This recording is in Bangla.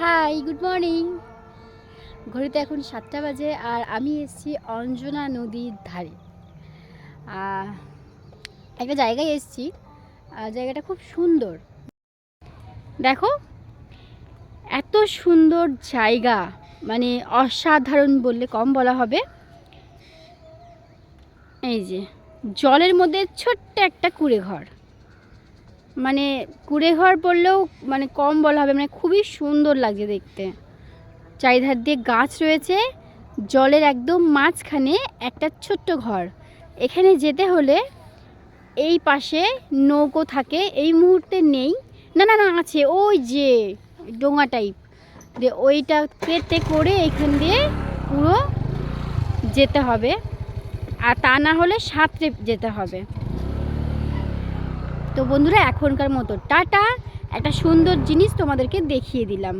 হাই গুড মর্নিং ঘড়িতে এখন সাতটা বাজে আর আমি এসেছি অঞ্জনা নদীর ধারে। একটা জায়গায় এসেছি। জায়গাটা খুব সুন্দর। দেখো, এত সুন্দর জায়গা মানে অসাধারণ বললে কম বলা হবে। এই যে, জলের মধ্যে ছোট্ট একটা কুড়ে ঘর মানে কুড়ে ঘর বললেও মানে কম বলা হবে মানে খুবই সুন্দর লাগছে দেখতে। চারিধার দিয়ে গাছ রয়েছে, জলের একদম মাঝখানে একটা ছোট্ট ঘর। এখানে যেতে হলে এই পাশে নৌকো থাকে, এই মুহূর্তে নেই। না না না, আছে, ওই যে ডোঙা টাইপ যে ওইটা পেতে করে এখান দিয়ে পুরো যেতে হবে। আর তা না হলে সাঁতরে যেতে হবে। তো বন্ধুরা এখনকার মতো টাটা। একটা সুন্দর জিনিস তোমাদেরকে দেখিয়ে দিলাম।